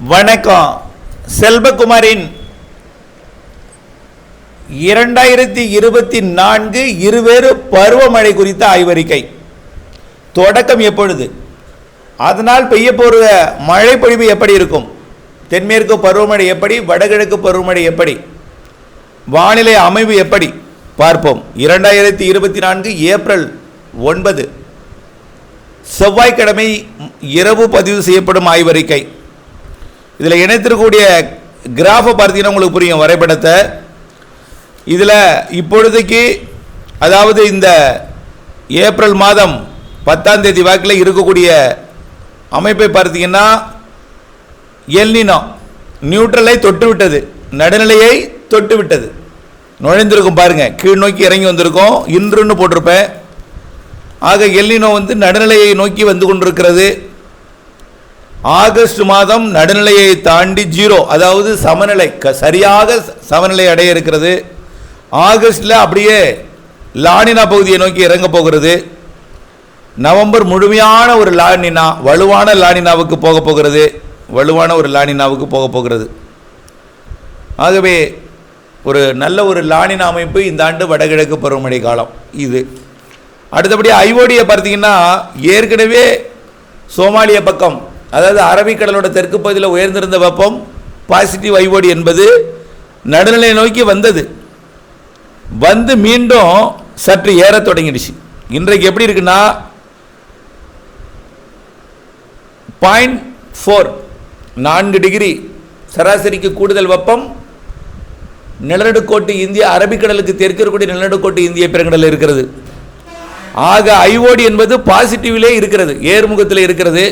வணக்கம். செல்வகுமாரின் இரண்டாயிரத்தி இருபத்தி நான்கு இருவேறு பருவமழை குறித்த ஆய்வறிக்கை. தொடக்கம் எப்பொழுது? அதனால் பெய்ய போகிற மழைப்பொழிவு எப்படி இருக்கும்? தென்மேற்கு பருவமழை எப்படி? வடகிழக்கு பருவமழை எப்படி? வானிலை அமைவு எப்படி? பார்ப்போம். இரண்டாயிரத்தி இருபத்தி நான்கு ஏப்ரல் ஒன்பது. செவ்வாய்க்கிழமை இரவு பதிவு செய்யப்படும் ஆய்வறிக்கை. இதில் இணைத்திருக்கக்கூடிய கிராஃபை பார்த்தீங்கன்னா உங்களுக்கு புரியும் வரைபடத்தை. இதில் இப்பொழுதைக்கு அதாவது இந்த ஏப்ரல் மாதம் பத்தாம் தேதி வாக்கில் இருக்கக்கூடிய அமைப்பை பார்த்தீங்கன்னா எல்னினோ நியூட்ரலை தொட்டு விட்டது நடுநிலையை தொட்டு விட்டது நுழைந்திருக்கும் பாருங்கள் கீழ் நோக்கி இறங்கி வந்திருக்கோம். இன்றுன்னு போட்டிருப்பேன். ஆக எல்லினோ வந்து நடுநிலையை நோக்கி வந்து கொண்டிருக்கிறது. ஆகஸ்ட் மாதம் நடுநிலையை தாண்டி ஜீரோ. அதாவது சமநிலை க சரியாக சமநிலை அடைய இருக்கிறது. ஆகஸ்டில் அப்படியே லானினா பகுதியை நோக்கி இறங்க போகிறது. நவம்பர் முழுமையான ஒரு லானினா வலுவான லானினாவுக்கு போக போகிறது. வலுவான ஒரு லானினாவுக்கு போக போகிறது. ஆகவே ஒரு நல்ல ஒரு லானினா அமைப்பு இந்த ஆண்டு வடகிழக்கு பருவமழை காலம். இது. அடுத்தபடி ஐஓடியை பார்த்தீங்கன்னா ஏற்கனவே சோமாலிய பக்கம் அதாவது அரபிக்கடலோட தெற்கு பகுதியில் உயர்ந்திருந்த வெப்பம் பாசிட்டிவ் ஐஓடி என்பது நடுநிலை நோக்கி வந்தது. வந்து மீண்டும் சற்று ஏறத் தொடங்கிடுச்சு. இன்றைக்கு எப்படி இருக்குன்னா பாயிண்ட் ஃபோர் நான்கு டிகிரி சராசரிக்கு கூடுதல் வெப்பம். நிலநடுக்கோட்டு இந்திய அரபிக்கடலுக்கு தெற்கு இருக்கக்கூடிய நிலநடுக்கோட்டு இந்திய பெருங்கடல் இருக்கிறது. ஆக ஐஓடி என்பது பாசிட்டிவிலே இருக்கிறது ஏர்முகத்தில் இருக்கிறது.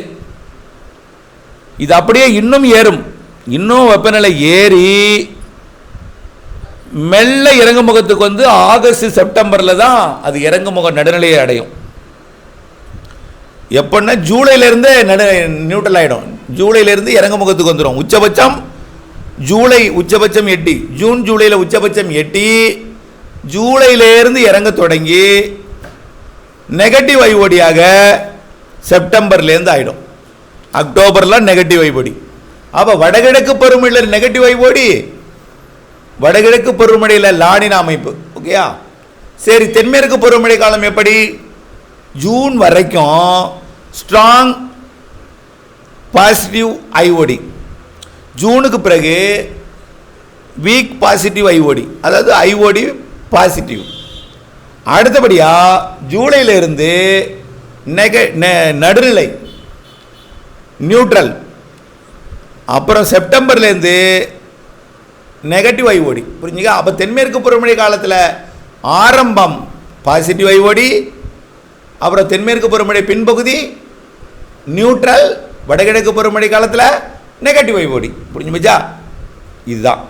இது அப்படியே இன்னும் ஏறும். இன்னும் வெப்பநிலை ஏறி மெல்ல இறங்குமுகத்துக்கு வந்து ஆகஸ்ட் செப்டம்பரில் தான் அது இறங்குமுக நடுநிலையை அடையும். எப்படின்னா ஜூலையிலேருந்தே நடு நியூட்ரல் ஆகிடும் ஜூலையிலேருந்து இறங்குமுகத்துக்கு வந்துடும் உச்சபட்சம் ஜூலை உச்சபட்சம் எட்டி. ஜூன் ஜூலையில் உச்சபட்சம் எட்டி ஜூலையிலேருந்து இறங்க தொடங்கி நெகட்டிவ் ஐஓடியாக செப்டம்பர்லேருந்து ஆகிடும் அக்டோபரில் நெகட்டிவ் ஐஓடி அப்போ வடகிழக்கு பருவமழையில் நெகட்டிவ் ஐஓடி வடகிழக்கு பருவமழையில் லானின அமைப்பு ஓகேயா சரி தென்மேற்கு பருவமழை காலம் எப்படி? ஜூன் வரைக்கும் ஸ்ட்ராங் பாசிட்டிவ் ஐஓடி ஜூனுக்கு பிறகு வீக் பாசிட்டிவ் ஐஓடி அதாவது ஐஓடி பாசிட்டிவ் அடுத்தபடியாக ஜூலையிலிருந்து நெக நெ- நடுநிலை நியூட்ரல் அப்புறம் செப்டம்பர்லேருந்து நெகட்டிவ் ஐஓடி புரிஞ்சுங்க அப்போ தென்மேற்கு பருவமழை காலத்தில் ஆரம்பம் பாசிட்டிவ் ஐஓடி அப்புறம் தென்மேற்கு பருவமழை பின்பகுதி நியூட்ரல் வடகிழக்கு பருவமழை காலத்தில் நெகட்டிவ் ஐஓடி புரிஞ்சு மச்சா இதுதான்.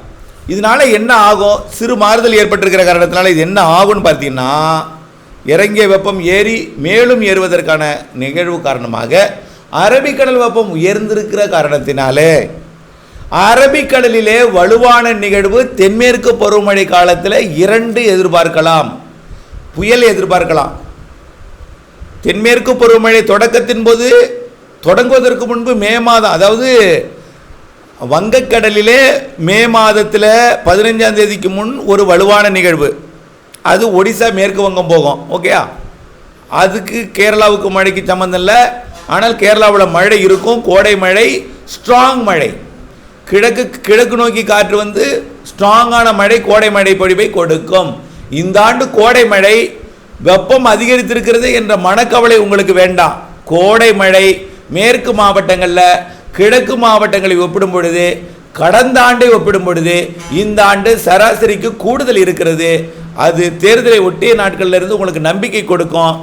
இதனால என்ன ஆகும்? சிறு மாறுதல் ஏற்பட்டிருக்கிற காரணத்தினால இது என்ன ஆகும்னு பார்த்தீங்கன்னா இறங்கிய வெப்பம் ஏறி மேலும் ஏறுவதற்கான நிகழ்வு காரணமாக அரபிக்கடல் வெப்பம் உயர்ந்திருக்கிற காரணத்தினாலே அரபிக்கடலிலே வலுவான நிகழ்வு தென்மேற்கு பருவமழை காலத்தில் இரண்டு எதிர்பார்க்கலாம். புயல் எதிர்பார்க்கலாம். தென்மேற்கு பருவமழை தொடக்கத்தின் போது தொடங்குவதற்கு முன்பு மே மாதம் அதாவது வங்கக்கடலிலே மே மாதத்தில் பதினைஞ்சாம் தேதிக்கு முன் ஒரு வலுவான நிகழ்வு. அது ஒடிசா மேற்கு வங்கம் போகும். ஓகேயா? அதுக்கு கேரளாவுக்கு மழைக்கு சம்மந்தம் இல்லை. ஆனால் கேரளாவில் மழை இருக்கும் கோடை மழை ஸ்ட்ராங் மழை. கிழக்கு கிழக்கு நோக்கி காற்று வந்து ஸ்ட்ராங்கான மழை கோடை மழை பொழிவை கொடுக்கும். இந்த ஆண்டு கோடை மழை வெப்பம் அதிகரித்திருக்கிறது என்ற மனக்கவலை உங்களுக்கு வேண்டாம். கோடை மழை மேற்கு மாவட்டங்களில் கிழக்கு மாவட்டங்களை ஒப்பிடும் பொழுது கடந்த ஆண்டை ஒப்பிடும் பொழுது இந்த ஆண்டு சராசரிக்கு கூடுதல் இருக்கிறது. அது தேர்தலை ஒட்டிய நாட்கள்லேருந்து உங்களுக்கு நம்பிக்கை கொடுக்கும்.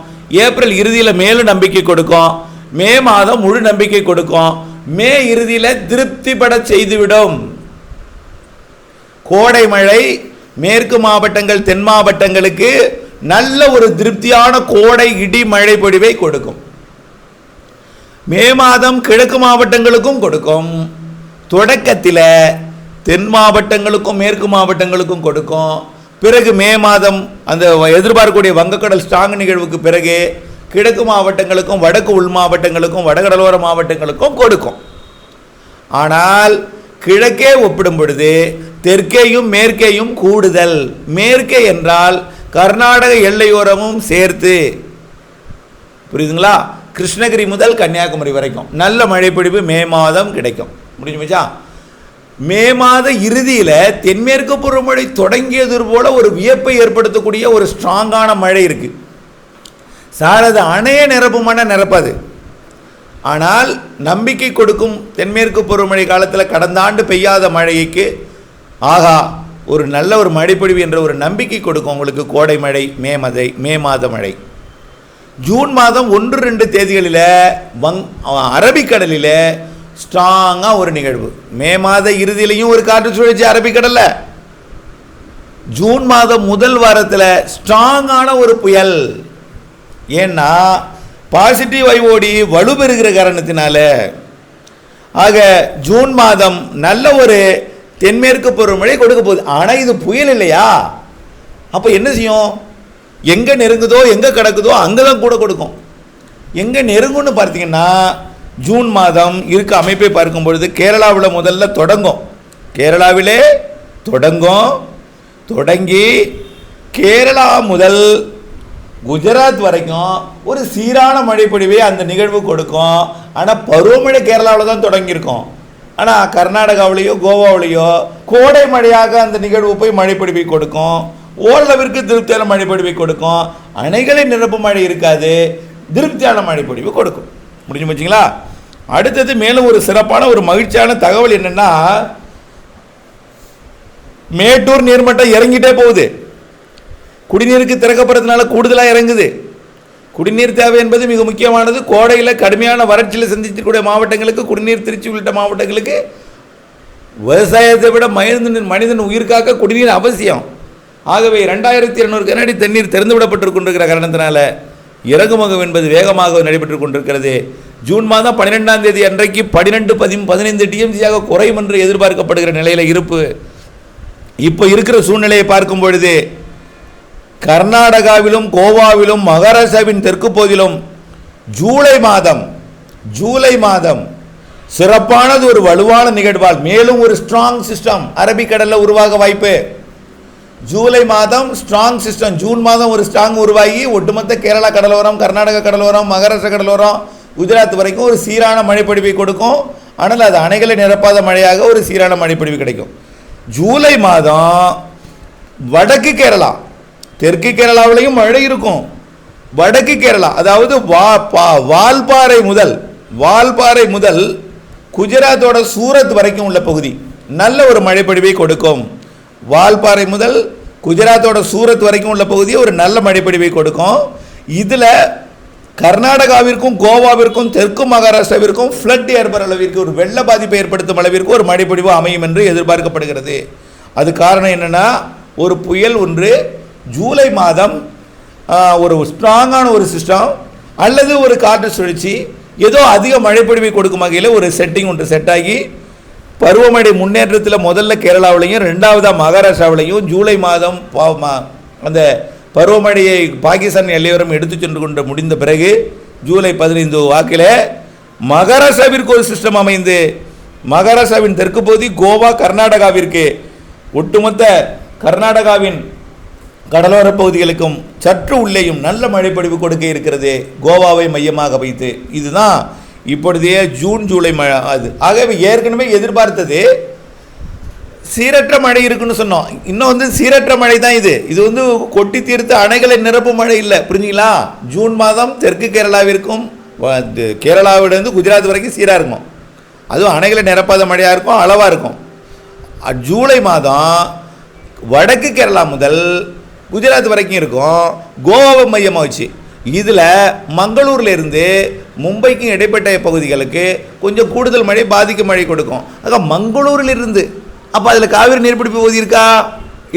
ஏப்ரல் இறுதியில் மேலும் நம்பிக்கை கொடுக்கும். மே மாதம் முழு நம்பிக்கை கொடுக்கும். மே இறுதியில் திருப்திப்பட செய்துவிடும். கோடை மழை மேற்கு மாவட்டங்கள் தென் மாவட்டங்களுக்கு நல்ல ஒரு திருப்தியான கோடை இடி மழை பொழிவை கொடுக்கும். மே மாதம் கிழக்கு மாவட்டங்களுக்கும் கொடுக்கும். தொடக்கத்தில் தென் மாவட்டங்களுக்கும் மேற்கு மாவட்டங்களுக்கும் கொடுக்கும். பிறகு மே மாதம் அந்த எதிர்பார்க்கக்கூடிய வங்கக்கடல் ஸ்ட்ராங் நிகழ்வுக்கு பிறகு கிழக்கு மாவட்டங்களுக்கும் வடக்கு உள் மாவட்டங்களுக்கும் வடகடலோர மாவட்டங்களுக்கும் கொடுக்கும். ஆனால் கிழக்கே ஒப்பிடும் பொழுது தெற்கேயும் மேற்கேயும் கூடுதல். மேற்கே என்றால் கர்நாடக எல்லையோரமும் சேர்த்து. புரியுதுங்களா? கிருஷ்ணகிரி முதல் கன்னியாகுமரி வரைக்கும். நல்ல மழைப்பிடிப்பு மே மாதம் கிடைக்கும். முடிஞ்சு மச்சா மே மாத இறுதியில் தென்மேற்கு பருவமழை தொடங்கியது போல ஒரு வியப்பை ஏற்படுத்தக்கூடிய ஒரு ஸ்ட்ராங்கான மழை இருக்குது சாரது அணைய நிரப்புமான நிரப்பாது. ஆனால் நம்பிக்கை கொடுக்கும் தென்மேற்கு பருவமழை காலத்தில் கடந்த ஆண்டு பெய்யாத மழைக்கு ஆகா ஒரு நல்ல ஒரு மழைப்பொழிவு என்ற ஒரு நம்பிக்கை கொடுக்கும் உங்களுக்கு கோடை மழை மே மதை மே மாத மழை. ஜூன் மாதம் ஒன்று ரெண்டு தேதிகளில் வங் அரபிக்கடலில் ஸ்ட்ராங்காக ஒரு நிகழ்வு. மே மாத இறுதியிலையும் ஒரு காற்று சுழற்சி அரபிக்கடலில். ஜூன் மாதம் முதல் வாரத்தில் ஸ்ட்ராங்கான ஒரு புயல். ஏன்னா பாசிட்டிவ் ஐஓடி வலுப்பெறுகிற காரணத்தினால ஆக ஜூன் மாதம் நல்ல ஒரு தென்மேற்கு பருவமழை கொடுக்க போகுது. ஆனால் இது புயல் இல்லையா? அப்போ என்ன செய்யும்? எங்கே நெருங்குதோ எங்கே கிடக்குதோ அங்கே தான் கூட கொடுக்கும். எங்கே நெருங்கும்னு பார்த்தீங்கன்னா ஜூன் மாதம் இருக்க அமைப்பை பார்க்கும் பொழுது கேரளாவில் முதல்ல தொடங்கும். கேரளாவிலே தொடங்கும். தொடங்கி கேரளா முதல் குஜராத் வரைக்கும் ஒரு சீரான மழைப்பொழிவை அந்த நிகழ்வு கொடுக்கும். ஆனால் பருவமழை கேரளாவில் தான் தொடங்கியிருக்கும். ஆனால் கர்நாடகாவிலேயோ கோவாவிலேயோ கோடை மழையாக அந்த நிகழ்வு போய் மழைப்பொழிவை கொடுக்கும். ஓரளவிற்கு திருப்தியான மழைப்பொழிவை கொடுக்கும். அணைகளை நிரப்பும் மழை இருக்காது. திருப்தியான மழைப்பொழிவு கொடுக்கும். முடிஞ்சு போச்சுங்களா? அடுத்தது மேலும் ஒரு சிறப்பான ஒரு மகிழ்ச்சியான தகவல் என்னென்னா மேட்டூர் நீர்மட்டம் இறங்கிட்டே போகுது. குடிநீருக்கு திறக்கப்படுறதுனால கூடுதலாக இறங்குது. குடிநீர் தேவை என்பது மிக முக்கியமானது. கோடையில் கடுமையான வறட்சியில் சந்திக்கக்கூடிய மாவட்டங்களுக்கு குடிநீர் திருச்சி உள்ளிட்ட மாவட்டங்களுக்கு விவசாயத்தை விட மனிதன் மனிதன் உயிர்காக்க குடிநீர் அவசியம். ஆகவே ரெண்டாயிரத்தி இருநூறு கனடி தண்ணீர் திறந்து விடப்பட்டு கொண்டிருக்கிற காரணத்தினால இறங்குமுகம் என்பது வேகமாக நடைபெற்று கொண்டிருக்கிறது. ஜூன் மாதம் பன்னிரெண்டாம் தேதி அன்றைக்கு பன்னிரெண்டு பதி பதினைந்து டிஎம்சியாக குறையும் என்று எதிர்பார்க்கப்படுகிற நிலையில் இருப்பு. இப்போ இருக்கிற சூழ்நிலையை பார்க்கும் பொழுது கர்நாடகாவிலும் கோவாவிலும் மகாராஷ்டிராவின் தெற்கு பகுதியிலும் ஜூலை மாதம் ஜூலை மாதம் சிறப்பானது ஒரு வலுவான நிகழ்வால் மேலும் ஒரு ஸ்ட்ராங் சிஸ்டம் அரபிக்கடலில் உருவாக வாய்ப்பு. ஜூலை மாதம் ஸ்ட்ராங் சிஸ்டம் ஜூன் மாதம் ஒரு ஸ்ட்ராங் உருவாகி ஒட்டுமொத்த கேரளா கடலோரம் கர்நாடக கடலோரம் மகாராஷ்டிர கடலோரம் குஜராத் வரைக்கும் ஒரு சீரான மழைப்பொழிவை கொடுக்கும். ஆனால் அது அணைகளை நிரப்பாத மழையாக ஒரு சீரான மழைப்பொழிவு கிடைக்கும். ஜூலை மாதம் வடக்கு கேரளா தெற்கு கேரளாவிலையும் மழை இருக்கும். வடக்கு கேரளா அதாவது வா பா வால்பாறை முதல் வால்பாறை முதல் குஜராத்தோட சூரத் வரைக்கும் உள்ள பகுதி நல்ல ஒரு மழைப்பொழிவை கொடுக்கும். வால்பாறை முதல் குஜராத்தோட சூரத் வரைக்கும் உள்ள பகுதியை ஒரு நல்ல மழைப்பொழிவை கொடுக்கும். இதில் கர்நாடகாவிற்கும் கோவாவிற்கும் தெற்கு மகாராஷ்டிராவிற்கும் ஃப்ளட் ஏற்படுற அளவிற்கு ஒரு வெள்ள பாதிப்பை ஏற்படுத்தும் அளவிற்கு ஒரு மழைப்பொழிவு அமையும் என்று எதிர்பார்க்கப்படுகிறது. அது காரணம் என்னென்னா ஒரு புயல் ஒன்று ஜூலை மாதம் ஒரு ஸ்ட்ராங்கான ஒரு சிஸ்டம் அல்லது ஒரு காற்று சுழற்சி ஏதோ அதிக மழைப்பொழிவை கொடுக்கும் வகையில் ஒரு செட்டிங் ஒன்று செட் ஆகி பருவமழை முன்னேற்றத்தில் முதல்ல கேரளாவிலையும் ரெண்டாவதாக மகாராஷ்டிராவிலையும் ஜூலை மாதம் பா- அந்த பருவமழையை பாகிஸ்தான் எல்லையோரம் எடுத்து சென்று கொண்டு முடிந்த பிறகு ஜூலை பதினைந்து வாக்கில் மகாராஷ்டிராவிற்கு ஒரு சிஸ்டம் அமைந்து மகாராஷ்டிராவின் தெற்கு பகுதி கோவா கர்நாடகாவிற்கு ஒட்டுமொத்த கர்நாடகாவின் கடலோர பகுதிகளுக்கும் சற்று உள்ளேயும் நல்ல மழைப்பொழிவு கொடுக்க இருக்கிறது கோவாவை மையமாக வைத்து. இதுதான் இப்பொழுதைய ஜூன் ஜூலை மழை. அது ஆகவே ஏற்கனவே எதிர்பார்த்தது சீரற்ற மழை இருக்குன்னு சொன்னோம். இன்னும் வந்து சீரற்ற மழை தான் இது. இது வந்து கொட்டி தீர்த்து அணைகளை நிரப்பும் மழை இல்லை. புரிஞ்சுங்களா? ஜூன் மாதம் தெற்கு கேரளாவிற்கும் வ- குஜராத் வரைக்கும் சீராக இருக்கும். அதுவும் அணைகளை நிரப்பாத மழையாக இருக்கும் அளவாக இருக்கும். ஜூலை மாதம் வடக்கு கேரளா முதல் குஜராத் வரைக்கும் இருக்கும். கோவாவை மையமாக வச்சு இதில் மங்களூர்லேருந்து மும்பைக்கும் இடைப்பட்ட பகுதிகளுக்கு கொஞ்சம் கூடுதல் மழை பாதிக்கும் மழை கொடுக்கும். ஆக மங்களூரில் இருந்து. அப்போ அதில் காவிரி நீர்பிடிப்பு பகுதி இருக்கா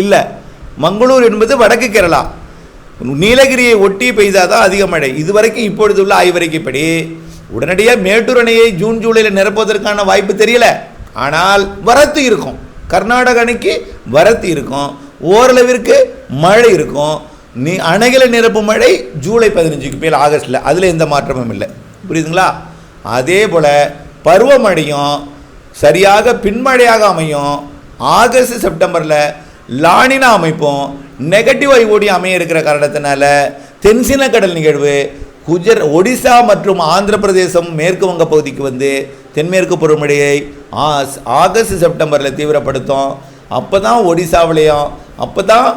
இல்லை. மங்களூர் என்பது வடக்கு கேரளா. நீலகிரியை ஒட்டி பெய்தால் தான் அதிக மழை. இதுவரைக்கும் இப்பொழுது உள்ள ஆய்வறிக்கைப்படி உடனடியாக மேட்டூர் அணையை ஜூன் ஜூலையில் நிரப்புவதற்கான வாய்ப்பு தெரியல. ஆனால் வரத்து இருக்கும். கர்நாடக அணைக்கு வரத்து இருக்கும். ஓரளவிற்கு மழை இருக்கும். நீ அணைகளை நிரப்பும் மழை ஜூலை பதினஞ்சுக்கு மேல் ஆகஸ்டில். அதில் எந்த மாற்றமும் இல்லை. புரியுதுங்களா? அதே போல் பருவமழையும் சரியாக பின்மழையாக அமையும். ஆகஸ்ட் செப்டம்பரில் லானினா அமைப்பும் நெகட்டிவ் ஐஓடி அமைய இருக்கிற காரணத்தினால தென்சின கடல் நிகழ்வு குஜர் ஒடிசா மற்றும் ஆந்திர பிரதேசம் மேற்கு வங்க பகுதிக்கு வந்து தென்மேற்கு பருவமழையை ஆ- ஆகஸ்ட் செப்டம்பரில் தீவிரப்படுத்தும். அப்போ தான் ஒடிசாவிலையும் அப்போ தான்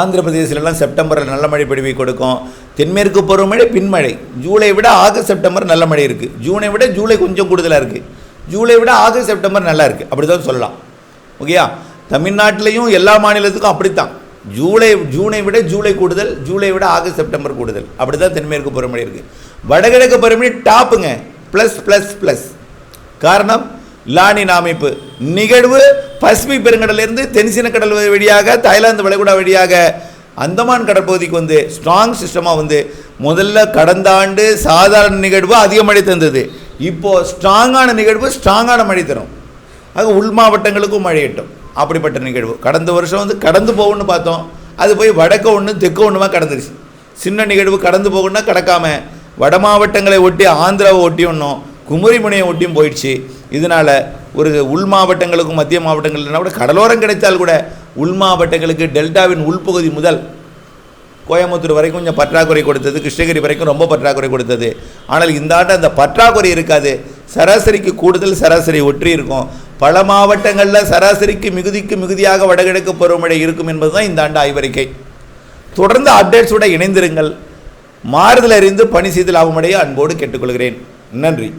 ஆந்திர பிரதேசிலலாம் செப்டம்பரில் நல்ல மழை பொழிவை கொடுக்கும். தென்மேற்கு பருவமழை பின்மழை. ஜூலை விட ஆகஸ்ட் செப்டம்பர் நல்ல மழை இருக்குது ஜூனை விட ஜூலை கொஞ்சம் கூடுதலாக இருக்குது ஜூலை விட ஆகஸ்ட் செப்டம்பர் நல்லா இருக்குது அப்படி தான் சொல்லலாம். ஓகேயா? தமிழ்நாட்டிலையும் எல்லா மாநிலத்துக்கும் அப்படித்தான். ஜூலை ஜூனை விட ஜூலை கூடுதல் ஜூலை விட ஆகஸ்ட் செப்டம்பர் கூடுதல். அப்படி தான் தென்மேற்கு பருவமழை இருக்குது வடகிழக்கு பருவமழை டாப்புங்க. ப்ளஸ் ப்ளஸ் ப்ளஸ் காரணம்? லானின் அமைப்பு. நிகழ்வு பசிபிக் பெருங்கடலிருந்து தென்சீன கடல் வழியாக தாய்லாந்து வளைகுடா வழியாக அந்தமான் கடற்பகுதிக்கு வந்து ஸ்ட்ராங் சிஸ்டமாக வந்து முதல்ல கடந்த ஆண்டு சாதாரண நிகழ்வு அதிக மழை தந்தது. இப்போது ஸ்ட்ராங்கான நிகழ்வு ஸ்ட்ராங்கான மழை தரும். அது உள் மாவட்டங்களுக்கும் மழை எட்டும். அப்படிப்பட்ட நிகழ்வு. கடந்த வருஷம் வந்து கடந்து போகும்னு பார்த்தோம். அது போய் வடக்க ஒன்று தெற்கு ஒன்றுமா கடந்துருச்சு. சின்ன நிகழ்வு கடந்து போகணும்னா கடக்காமல் வட மாவட்டங்களை ஒட்டி ஆந்திராவை ஒட்டி ஒன்றும் குமரிமுனையை ஒட்டியும் போயிடுச்சு. இதனால் ஒரு உள் மாவட்டங்களுக்கும் மத்திய மாவட்டங்கள்னா கூட கடலோரம் கிடைத்தால் கூட உள் மாவட்டங்களுக்கு டெல்டாவின் உள்பகுதி முதல் கோயம்புத்தூர் வரைக்கும் கொஞ்சம் பற்றாக்குறை கொடுத்தது கிருஷ்ணகிரி வரைக்கும் ரொம்ப பற்றாக்குறை கொடுத்தது. ஆனால் இந்த ஆண்டு அந்த பற்றாக்குறை இருக்காது. சராசரிக்கு கூடுதல் சராசரி ஒற்றி இருக்கும். பல மாவட்டங்களில் சராசரிக்கு மிகுதிக்கு மிகுதியாக வடகிழக்கு பருவமழை இருக்கும் என்பதுதான் இந்த ஆண்டு ஆய்வறிக்கை. தொடர்ந்து அப்டேட்ஸோட இணைந்திருங்கள். மாறுதல் அறிந்து பணி செய்து லாபமடைய அன்போடு கேட்டுக்கொள்கிறேன். நன்றி.